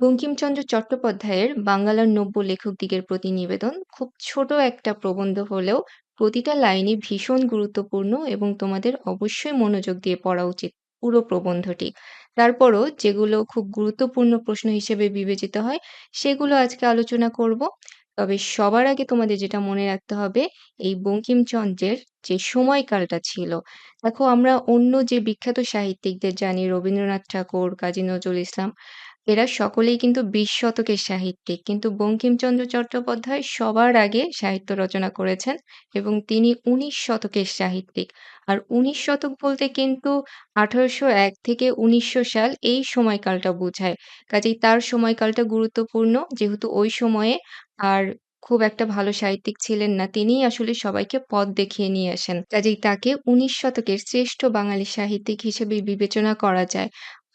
বঙ্কিমচন্দ্র চট্টোপাধ্যায়ের বাংলার নব্য লেখকদিগের প্রতি নিবেদন খুব ছোট একটা প্রবন্ধ হলেও প্রতিটা লাইনই ভীষণ গুরুত্বপূর্ণ এবং তোমাদের অবশ্যই মনোযোগ দিয়ে পড়া উচিত পুরো প্রবন্ধটি। তারপরও যেগুলো খুব গুরুত্বপূর্ণ প্রশ্ন হিসেবে বিবেচিত হয়, সেগুলো আজকে আলোচনা করব। তবে সবার আগে তোমাদের যেটা মনে রাখতে হবে, এই বঙ্কিমচন্দ্রের যে সময়কালটা ছিল, দেখো আমরা অন্য যে বিখ্যাত সাহিত্যিকদের জানি, রবীন্দ্রনাথ ঠাকুর, কাজী নজরুল ইসলাম এরা সকলেই কিন্তু বিশ শতকের সাহিত্যিক। কিন্তু বঙ্কিমচন্দ্র চট্টোপাধ্যায় সবার আগে সাহিত্য রচনা করেছেন এবং তিনি উনিশ শতকের সাহিত্যিক। আর উনিশ শতক বলতে কিন্তু ১৮০১ থেকে ১৯০০ সাল এই সময়কালটা বোঝায়। কাজেই তার সময়কালটা গুরুত্বপূর্ণ, যেহেতু ওই সময়ে আর খুব একটা ভালো সাহিত্যিক ছিলেন না। তিনিই আসলে সবাইকে পথ দেখিয়ে নিয়ে আসেন। কাজেই তাকে উনিশ শতকের শ্রেষ্ঠ বাঙালি সাহিত্যিক হিসেবে বিবেচনা করা যায়।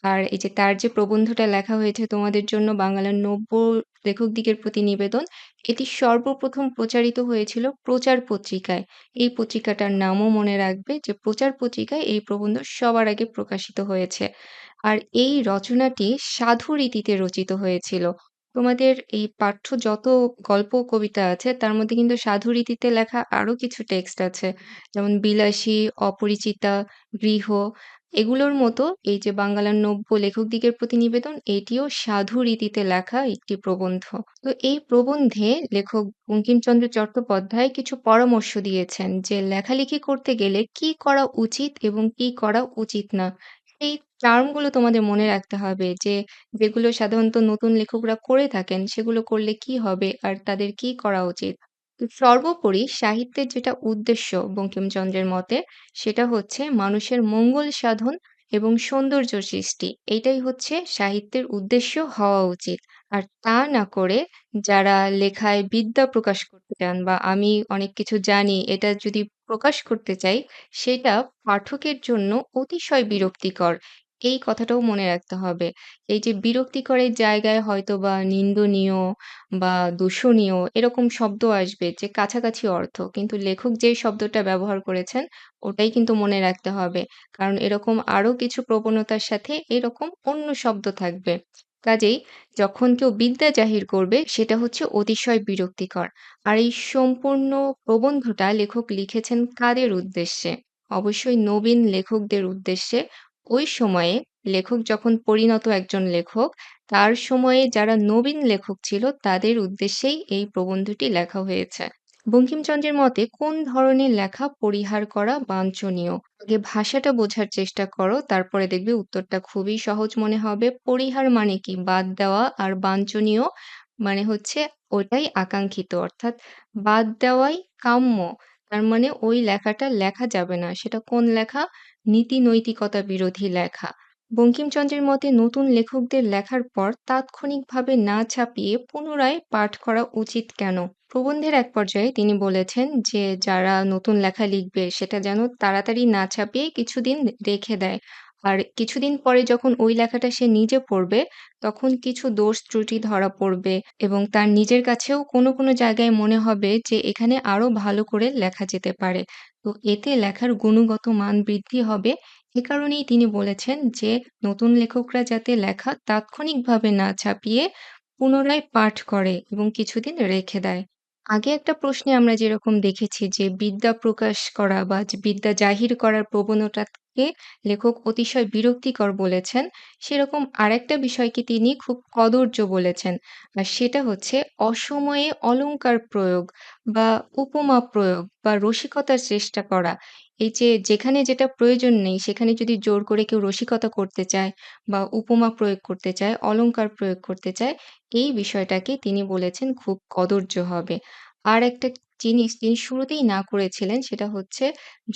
আর এই যে তার যে প্রবন্ধটা লেখা হয়েছে তোমাদের জন্য বাংলার নব্য লেখকদিগের প্রতি নিবেদন, এটি সর্বপ্রথম প্রচারিত হয়েছিল প্রচার পত্রিকায়। এই পত্রিকাটার নামও মনে রাখবে যে প্রচার পত্রিকায় এই প্রবন্ধ সবার আগে প্রকাশিত হয়েছে। আর এই রচনাটি সাধু রীতিতে রচিত হয়েছিল। তোমাদের এই পাঠ্য যত গল্প কবিতা আছে তার মধ্যে কিন্তু সাধু রীতিতে লেখা আরও কিছু টেক্সট আছে। যেমন বিলাসী, অপরিচিতা, গৃহ এগুলোর মতো এই যে বাংলার নব্য লেখকদিগের প্রতি নিবেদন এটিও সাধু রীতিতে লেখা একটি প্রবন্ধ। তো এই প্রবন্ধে লেখক বঙ্কিমচন্দ্র চট্টোপাধ্যায় কিছু পরামর্শ দিয়েছেন যে লেখালেখি করতে গেলে কি করা উচিত এবং কি করা উচিত না। এই টার্মগুলো তোমাদের মনে রাখতে হবে যে যেগুলো সাধারণত নতুন লেখকরা করে থাকেন সেগুলো করলে কি হবে আর তাদের কি করা উচিত। সর্বোপরি সাহিত্যের যেটা উদ্দেশ্য বঙ্কিমচন্দ্রের মতে, সেটা হচ্ছে মানুষের মঙ্গল সাধন এবং সৌন্দর্য সৃষ্টি। এটাই হচ্ছে সাহিত্যের উদ্দেশ্য হওয়া উচিত। আর তা না করে যারা লেখায় বিদ্যা প্রকাশ করতে চান বা আমি অনেক কিছু জানি, এটা যদি প্রকাশ করতে চাই, সেটা পাঠকের জন্য অতিশয় বিরক্তিকর। এই কথাটাও মনে রাখতে হবে। এই যে বিরক্তিকরের জায়গায় হয়তোবা নিন্দনীয় বা দূষণীয় এরকম শব্দ আসবে যে কাছাকাছি অর্থ। কিন্তু লেখক যে শব্দটা ব্যবহার করেছেন ওটাই কিন্তু মনে রাখতে হবে। কারণ এরকম আরও কিছু প্রবণতার সাথে এরকম অন্য শব্দ থাকবে। কাজেই যখন কেউ বিদ্যা জাহির করবে সেটা হচ্ছে অতিশয় বিরক্তিকর। আর এই সম্পূর্ণ প্রবন্ধটা লেখক লিখেছেন কাদের উদ্দেশ্যে? অবশ্যই নবীন লেখকদের উদ্দেশ্যে। ওই সময়ে লেখক যখন পরিণত একজন লেখক, তার সময়ে যারা নবীন লেখক ছিল তাদের উদ্দেশ্যেই এই প্রবন্ধটি লেখা হয়েছে। বঙ্কিমচন্দ্রের মতে কোন ধরনের লেখা পরিহার করা বাঞ্ছনীয়? আগে ভাষাটা বোঝার চেষ্টা করো, তারপরে দেখবে উত্তরটা খুবই সহজ মনে হবে। পরিহার মানে কি? বাদ দেওয়া আর বাঞ্ছনীয় মানে হচ্ছে ওটাই আকাঙ্ক্ষিত অর্থাৎ বাদ দেওয়াই কাম্য। তার মানে ওই লেখাটা লেখা যাবে না। সেটা কোন লেখা? নীতি নৈতিকতা বিরোধী লেখা। বঙ্কিমচন্দ্রের মতে নতুন লেখকদের লেখার পর তাৎক্ষণিকভাবে না ছাপিয়ে পুনরায় পাঠ করা উচিত কেন? প্রবন্ধের এক পর্যায়ে তিনি বলেছেন যে, যারা নতুন লেখা লিখবে, সেটা যেন তাড়াতাড়ি না ছাপিয়ে কিছুদিন রেখে দেয়। আর কিছুদিন পরে যখন ওই লেখাটা সে নিজে পড়বে, তখন কিছু দোষ ত্রুটি ধরা পড়বে এবং তার নিজের কাছেও কোনো কোনো জায়গায় মনে হবে যে এখানে আরও ভালো করে লেখা যেতে পারে। তো এতে লেখার গুণগত মান বৃদ্ধি হবে। এ কারণেই তিনি বলেছেন যে, নতুন লেখকরা যাতে লেখা তাৎক্ষণিকভাবে না ছাপিয়ে পুনরায় পাঠ করে এবং কিছুদিন রেখে দেয়। আগে একটা প্রশ্নে আমরা যেরকম দেখেছি যে, বিদ্যা প্রকাশ করা বা বিদ্যা জাহির করার প্রবণতাকে লেখক অতিশয় বিরক্তিকর বলেছেন, সেরকম আরেকটা বিষয়কে তিনি খুব কদর্য বলেছেন। আর সেটা হচ্ছে অসময়ে অলঙ্কার প্রয়োগ বা উপমা প্রয়োগ বা রসিকতার চেষ্টা করা। এই যে যেখানে যেটা প্রয়োজন নেই সেখানে যদি জোর করে কেউ রসিকতা করতে চায় বা উপমা প্রয়োগ করতে চায়, অলঙ্কার প্রয়োগ করতে চায়, এই বিষয়টাকে তিনি বলেছেন খুব কদর্য হবে। আর একটা জিনিস তিনি শুরুতেই না করেছিলেন সেটা হচ্ছে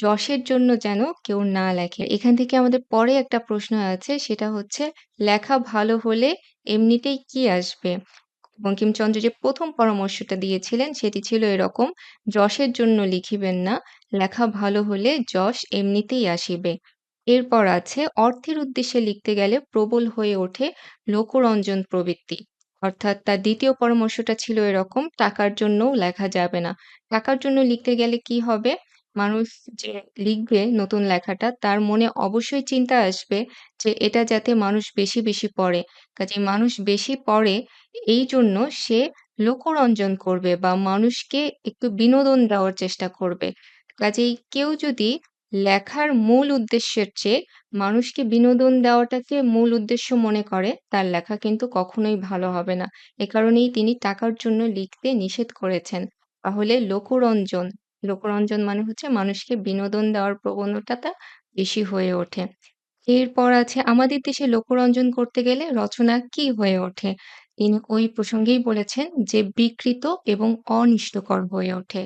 যশের জন্য যেন কেউ না লেখে। এখান থেকে আমাদের পরে একটা প্রশ্ন আছে সেটা হচ্ছে লেখা ভালো হলে এমনিতেই কি আসবে? বঙ্কিমচন্দ্র যে প্রথম পরামর্শটা দিয়েছিলেন সেটি ছিল এরকম, যশের জন্য লিখিবেন না, লেখা ভালো হলে যশ এমনিতেই আসিবে। এরপর আছে অর্থের উদ্দেশ্যে লিখতে গেলে প্রবল হয়ে ওঠে লোকরঞ্জন প্রবৃত্তি। অর্থাৎ তার দ্বিতীয় পরামর্শটা ছিল এরকম, টাকার জন্যও লেখা যাবে না। টাকার জন্য লিখতে গেলে কি হবে? মানুষ যে লিখবে নতুন লেখাটা তার মনে অবশ্যই চিন্তা আসবে যে এটা যাতে মানুষ বেশি, বেশি পড়ে। কাজেই মানুষ বেশি পড়ে এই জন্য সে লোকরঞ্জন করবে বা মানুষকে একটু বিনোদন দেওয়ার চেষ্টা করবে। কাজেই কেউ যদি লেখার মূল উদ্দেশ্যের চেয়ে মানুষকে বিনোদন দেওয়াটাকে মূল উদ্দেশ্য মনে করে, তার লেখা কিন্তু কখনোই ভালো হবে না। এ কারণেই তিনি টাকার জন্য লিখতে নিষেধ করেছেন। তাহলে লোকরঞ্জন, লোকরঞ্জন মানে হচ্ছে মানুষকে বিনোদন দেওয়ার প্রবণতাটা বেশি হয়ে ওঠে। এরপর আছে আমাদের দেশে লোকরঞ্জন করতে গেলে রচনা কি হয়ে ওঠে? তিনি ওই প্রসঙ্গেই বলেছেন যে বিকৃত এবং অনিষ্টকর হয়ে ওঠে।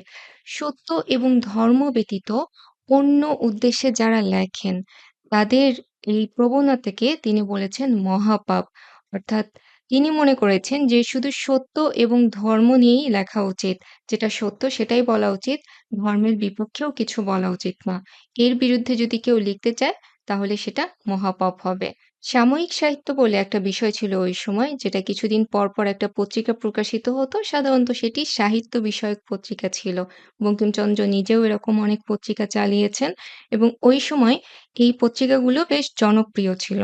সত্য এবং ধর্ম ব্যতীত অন্য উদ্দেশ্যে যারা লেখেন, তাদের এই প্রবণতাকে তিনি বলেছেন মহাপাপ। অর্থাৎ তিনি মনে করেছেন যে শুধু সত্য এবং ধর্ম নিয়েই লেখা উচিত। যেটা সত্য সেটাই বলা উচিত। ধর্মের বিপক্ষেও কিছু বলা উচিত না। এর বিরুদ্ধে যদি কেউ লিখতে চায়, তাহলে সেটা মহাপাপ হবে। সাময়িক সাহিত্য বলে একটা বিষয় ছিল ওই সময় যেটা কিছুদিন পর, পর একটা পত্রিকা প্রকাশিত হতো। সাধারণত সেটি সাহিত্য বিষয়ক পত্রিকা ছিল। বঙ্কিমচন্দ্র নিজেও এরকম অনেক পত্রিকা চালিয়েছেন এবং ওই সময় এই পত্রিকাগুলো বেশ জনপ্রিয় ছিল।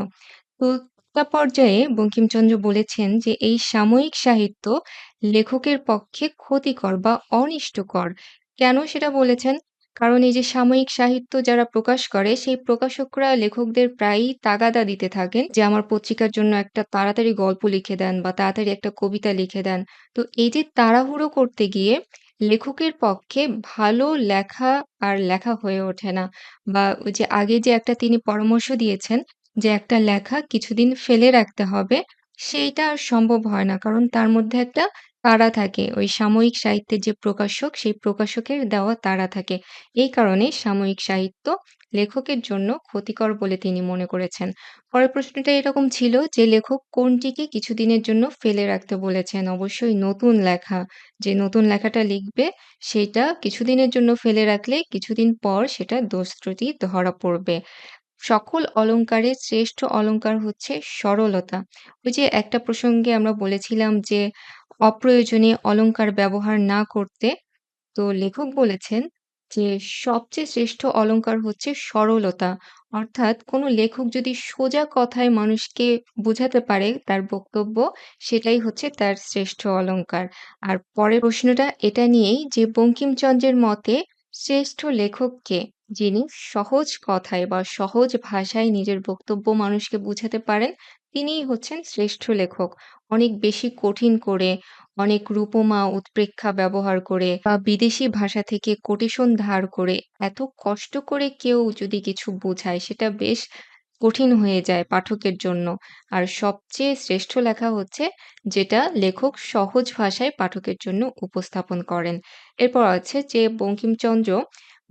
তো একটা পর্যায়ে বঙ্কিমচন্দ্র বলেছেন যে এই সাময়িক সাহিত্য লেখকের পক্ষে ক্ষতিকর বা অনিষ্টকর। কেন সেটা বলেছেন? কারণ এই যে সাময়িক সাহিত্য যারা প্রকাশ করে সেই প্রকাশকরা লেখকদের প্রায়ই তাগাদা দিতে থাকেন যে আমার পত্রিকার জন্য একটা তাড়াতাড়ি গল্প লিখে দেন বা তাড়াতাড়ি একটা কবিতা লিখে দেন। তো এই যে তাড়াহুড়ো করতে গিয়ে লেখকের পক্ষে ভালো লেখা আর লেখা হয়ে ওঠে না। বা ওই যে আগে যে একটা তিনি পরামর্শ দিয়েছেন যে একটা লেখা কিছুদিন ফেলে রাখতে হবে, সেইটা আর সম্ভব হয় না। কারণ তার মধ্যে একটা তাড়া থাকে। ওই সাময়িক সাহিত্যের যে প্রকাশক, সেই প্রকাশকের দেওয়া তাড়া থাকে। এই কারণে সাময়িক সাহিত্য লেখকের জন্য ক্ষতিকর বলে তিনি মনে করেছেন। পরের প্রশ্নটা এরকম ছিল যে লেখক কোনটিকে কিছুদিনের জন্য ফেলে রাখতে বলেছেন? অবশ্যই নতুন লেখা। যে নতুন লেখাটা লিখবে সেটা কিছুদিনের জন্য ফেলে রাখলে কিছুদিন পর সেটা দোষ ধরা পড়বে। সকল অলংকারের শ্রেষ্ঠ অলংকার হচ্ছে সরলতা। ওই যে একটা প্রসঙ্গে আমরা বলেছিলাম যে অপ্রয়োজনীয় অলঙ্কার ব্যবহার না করতে। তো লেখক বলেছেন যে সবচেয়ে শ্রেষ্ঠ অলঙ্কার হচ্ছে সরলতা। অর্থাৎ কোনো লেখক যদি সোজা কথায় মানুষকে বোঝাতে পারে তার বক্তব্য, সেটাই হচ্ছে তার শ্রেষ্ঠ অলঙ্কার আর পরের প্রশ্নটা এটা নিয়েই যে বঙ্কিমচন্দ্রের মতে শ্রেষ্ঠ লেখককে যিনি সহজ কথায় বা সহজ ভাষায় নিজের বক্তব্য মানুষকে বুঝাতে পারেন, তিনিই হচ্ছেন শ্রেষ্ঠ লেখক। অনেক বেশি কঠিন করে, অনেক রূপমা উৎপ্রেক্ষা ব্যবহার করে বা বিদেশি ভাষা থেকে কোটেশন ধার করে এত কষ্ট করে কেউ যদি কিছু বোঝায় সেটা বেশ কঠিন হয়ে যায় পাঠকের জন্য। আর সবচেয়ে শ্রেষ্ঠ লেখা হচ্ছে যেটা লেখক সহজ ভাষায় পাঠকের জন্য উপস্থাপন করেন। এরপর আছে যে বঙ্কিমচন্দ্র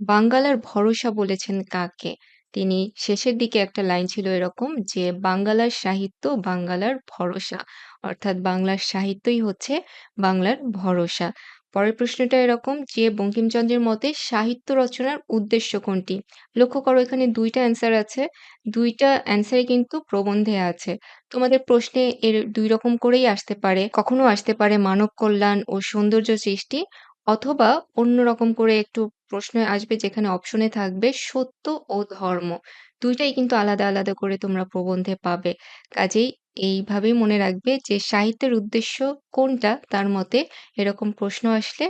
বাঙ্গালার ভরসা বলেছেন কাকে? তিনি শেষের দিকে একটা লাইন ছিল এরকম যে বাঙ্গালার সাহিত্য বাঙ্গালার ভরসা। অর্থাৎ বাংলার সাহিত্যই হচ্ছে বাংলার ভরসা। পরের প্রশ্নটা এরকম যে, বঙ্কিমচন্দ্রের মতে সাহিত্য রচনার উদ্দেশ্য কোনটি? লক্ষ্য করো এখানে ২ টা অ্যান্সার আছে। ২ টা অ্যান্সারই কিন্তু প্রবন্ধে আছে। তোমাদের প্রশ্নে এর দুই রকম করেই আসতে পারে। কখনো আসতে পারে মানব কল্যাণ ও সৌন্দর্য সৃষ্টি অথবা অন্যরকম করে একটু প্রশ্নে আসবে যেখানে অপশনে থাকবে সত্য ও ধর্ম। দুইটাই কিন্তু আলাদা, আলাদা করে তোমরা প্রবন্ধে পাবে। কাজেই এইভাবেই মনে রাখবে যে সাহিত্যের উদ্দেশ্য কোনটা তার মতে এরকম প্রশ্ন আসলে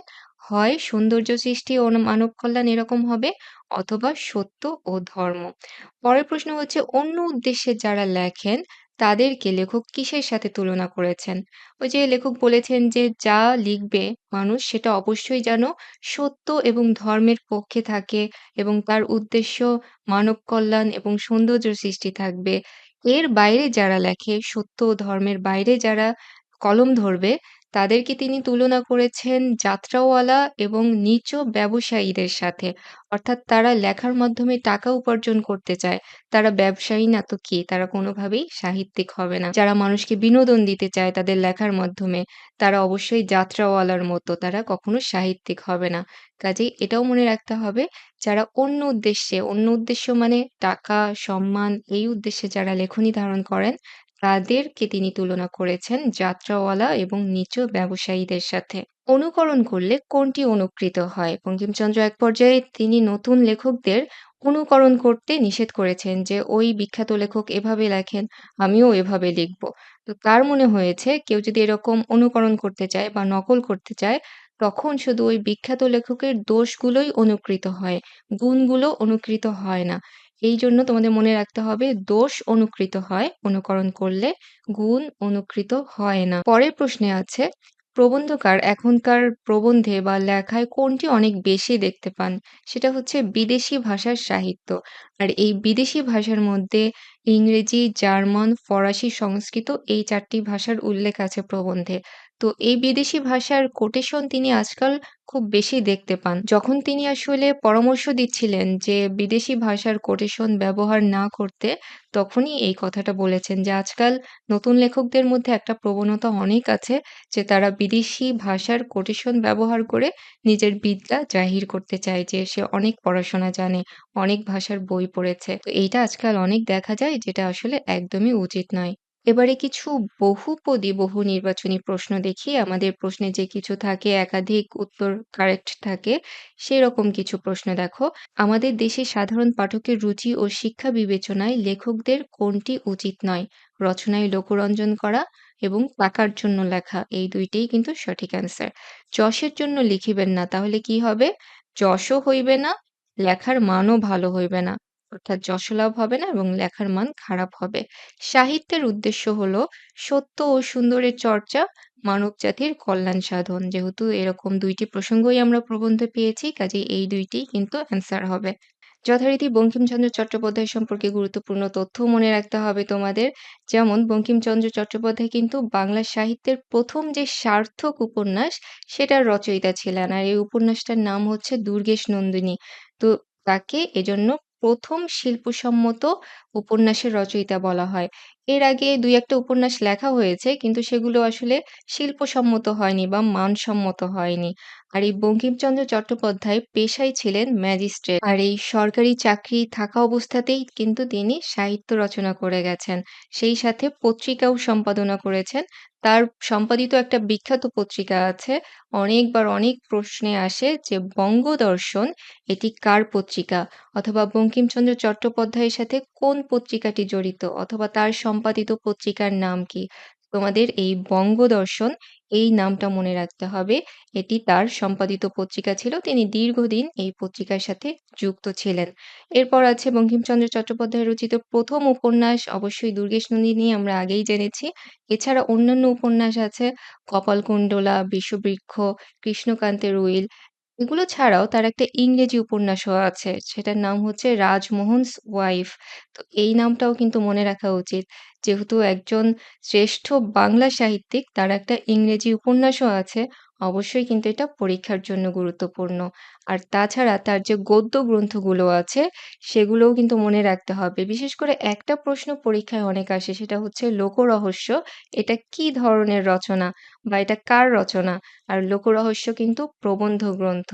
হয় সৌন্দর্য সৃষ্টি ও মানব কল্যাণ এরকম হবে অথবা সত্য ও ধর্ম। পরের প্রশ্ন হচ্ছে অন্য উদ্দেশ্যে যারা লেখেন তাদেরকে লেখক কিসের সাথে তুলনা করেছেন? ওই যে লেখক বলেছেন যে, যা লিখবে মানুষ সেটা অবশ্যই যেন সত্য এবং ধর্মের পক্ষে থাকে এবং তার উদ্দেশ্য মানব কল্যাণ এবং সৌন্দর্য সৃষ্টি থাকবে। এর বাইরে যারা লেখে, সত্য ও ধর্মের বাইরে যারা কলম ধরবে তাদেরকে তিনি তুলনা করেছেন যাত্রাওয়ালা এবং নিচ ব্যবসায়ীদের সাথে। অর্থাৎ তারা লেখার মাধ্যমে টাকা উপার্জন করতে চায়। তারা ব্যবসায়ী না তো কি? তারা কোনোভাবেই সাহিত্যিক হবে না। যারা মানুষকে বিনোদন দিতে চায় তাদের লেখার মাধ্যমে, তারা অবশ্যই যাত্রাওয়ালার মতো। তারা কখনো সাহিত্যিক হবে না। কাজেই এটাও মনে রাখতে হবে যারা অন্য উদ্দেশ্যে, অন্য উদ্দেশ্য মানে টাকা, সম্মান এই উদ্দেশ্যে যারা লেখনী ধারণ করেন তাদেরকে তিনি তুলনা করেছেন যাত্রাওয়ালা এবং নিচু ব্যবসায়ীদের সাথে। অনুকরণ করলে কোনটি অনুকৃত হয়? বঙ্কিমচন্দ্র এক পর্যায়ে তিনি নতুন লেখকদের অনুকরণ করতে নিষেধ করেছেন যে, "ওই বিখ্যাত লেখক এভাবে লেখেন, আমিও এভাবে লিখব।" তো তার মনে হয়েছে কেউ যদি এরকম অনুকরণ করতে চায় বা নকল করতে চায়, তখন শুধু ওই বিখ্যাত লেখকের দোষগুলোই অনুকৃত হয়, গুণগুলো অনুকৃত হয় না। এইজন্য তোমাদের মনে রাখতে হবে দোষ অনুকৃত হয় অনুকরণ করলে, গুণ অনুকৃত হয় না। পরের প্রশ্নে আছে, প্রবন্ধকার এখনকার প্রবন্ধে বা লেখায় কোনটি অনেক বেশি দেখতে পান? সেটা হচ্ছে বিদেশি ভাষার সাহিত্য। আর এই বিদেশি ভাষার মধ্যে ইংরেজি, জার্মান, ফরাসি, সংস্কৃত এই চারটি ভাষার উল্লেখ আছে প্রবন্ধে। তো এই বিদেশি ভাষার কোটেশন তিনি আজকাল খুব বেশি দেখতে পান। যখন তিনি আসলে পরামর্শ দিচ্ছিলেন যে বিদেশি ভাষার কোটেশন ব্যবহার না করতে, তখনই এই কথাটা বলেছেন যে আজকাল নতুন লেখকদের মধ্যে একটা প্রবণতা অনেক আছে যে তারা বিদেশি ভাষার কোটেশন ব্যবহার করে নিজের বিদ্যা জাহির করতে চায় যে সে অনেক পড়াশোনা জানে, অনেক ভাষার বই পড়েছে। তো এইটা আজকাল অনেক দেখা যায় যেটা আসলে একদমই উচিত নয়। এবারে কিছু বহুপদী বহু নির্বাচনী প্রশ্ন দেখি। আমাদের প্রশ্নে যে কিছু থাকে একাধিক উত্তর কারেক্ট থাকে, সেরকম কিছু প্রশ্ন দেখো। আমাদের দেশে সাধারণ পাঠকের রুচি ও শিক্ষা বিবেচনায় লেখকদের কোনটি উচিত নয়? রচনায় লোকরঞ্জন করা এবং টাকার জন্য লেখা এই ২ টিই কিন্তু সঠিক অ্যান্সার। যশের জন্য লিখিবেন না তাহলে কি হবে? যশও হইবে না, লেখার মানও ভালো হইবে না। অর্থাৎ যশলাভ হবে না এবং লেখার মান খারাপ হবে। সাহিত্যের উদ্দেশ্য হলো সত্য ও সুন্দরের চর্চা, মানব জাতির কল্যাণ সাধন। যেহেতু এরকম দুইটি প্রসঙ্গই আমরা প্রবন্ধে পেয়েছি, কাজেই এই দুইটি কিন্তু অ্যান্সার হবে। যথারীতি বঙ্কিমচন্দ্র চট্টোপাধ্যায় সম্পর্কে গুরুত্বপূর্ণ তথ্য মনে রাখতে হবে তোমাদের। যেমন বঙ্কিমচন্দ্র চট্টোপাধ্যায় কিন্তু বাংলা সাহিত্যের প্রথম যে সার্থক উপন্যাস, সেটার রচয়িতা ছিলেন। আর এই উপন্যাসটার নাম হচ্ছে 'দুর্গেশ নন্দিনী'। তো তাকে এজন্য ১ম শিল্পসম্মত উপন্যাসের রচয়িতা বলা হয়। এর আগে দুই একটা উপন্যাস লেখা হয়েছে, কিন্তু সেগুলো আসলে শিল্পসম্মত হয়নি বা মানসম্মত হয়নি। আর এই বঙ্কিমচন্দ্র চট্টোপাধ্যায় পেশায় ছিলেন ম্যাজিস্ট্রেট। আর এই সরকারি চাকরি থাকা অবস্থাতেই কিন্তু তিনি সাহিত্য রচনা করে গেছেন। সেই সাথে পত্রিকাও সম্পাদনা করেছেন। তার সম্পাদিত একটা বিখ্যাত পত্রিকা আছে। অনেকবার অনেক প্রশ্নে আসে যে 'বঙ্গদর্শন' এটি কার পত্রিকা? অথবা বঙ্কিমচন্দ্র চট্টোপাধ্যায়ের সাথে কোন পত্রিকাটি জড়িত? অথবা তার সম্পাদিত পত্রিকার নাম কি? তোমাদের এই 'বঙ্গদর্শন' এই নামটা মনে রাখতে হবে। এটি তার সম্পাদিত পত্রিকা ছিল। তিনি দীর্ঘদিন এই পত্রিকার সাথে যুক্ত ছিলেন। এরপর আছে বঙ্কিমচন্দ্র চট্টোপাধ্যায় রচিত প্রথম উপন্যাস অবশ্যই 'দুর্গেশ নন্দিনী' আমরা আগেই জেনেছি। এছাড়া অন্যান্য উপন্যাস আছে 'কপালকুণ্ডলা', 'বিষবৃক্ষ', 'কৃষ্ণকান্তের উইল' এগুলো ছাড়াও তার একটা ইংরেজি উপন্যাসও আছে। সেটার নাম হচ্ছে 'রাজমোহনস ওয়াইফ'। তো এই নামটাও কিন্তু মনে রাখা উচিত। যেহেতু একজন শ্রেষ্ঠ বাংলা সাহিত্যিক, তার একটা ইংরেজি উপন্যাসও আছে। অবশ্যই কিন্তু এটা পরীক্ষার জন্য গুরুত্বপূর্ণ। আর তাছাড়া তার যে গদ্য গ্রন্থগুলো আছে, সেগুলোও কিন্তু মনে রাখতে হবে। বিশেষ করে একটা প্রশ্ন পরীক্ষায় অনেক আসে সেটা হচ্ছে লোকরহস্য। এটা কী ধরনের রচনা বা এটা কার রচনা? আর লোকরহস্য কিন্তু প্রবন্ধ গ্রন্থ।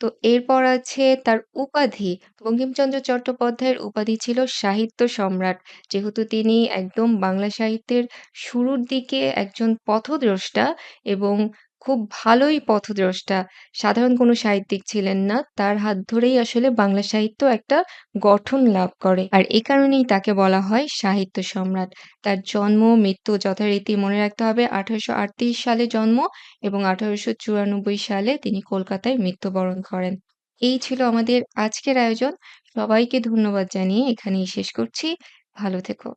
তো এরপর আছে তার উপাধি। বঙ্কিমচন্দ্র চট্টোপাধ্যায়ের উপাধি ছিল সাহিত্য সম্রাট। যেহেতু তিনি একদম বাংলা সাহিত্যের শুরুর দিকে একজন পথদ্রষ্টা এবং খুব ভালোই পথদ্রষ্টা। সাধারণ কোনো সাহিত্যিক ছিলেন না। তার হাত ধরেই আসলে বাংলা সাহিত্য একটা গঠন লাভ করে। আর এ কারণেই তাকে বলা হয় সাহিত্য সম্রাট। তার জন্ম, মৃত্যু যথারীতি মনে রাখতে হবে ১৮৩৮ সালে জন্ম এবং ১৮৯৪ সালে তিনি কলকাতায় মৃত্যুবরণ করেন। এই ছিল আমাদের আজকের আয়োজন। সবাইকে ধন্যবাদ জানিয়ে এখানেই শেষ করছি। ভালো থেকো।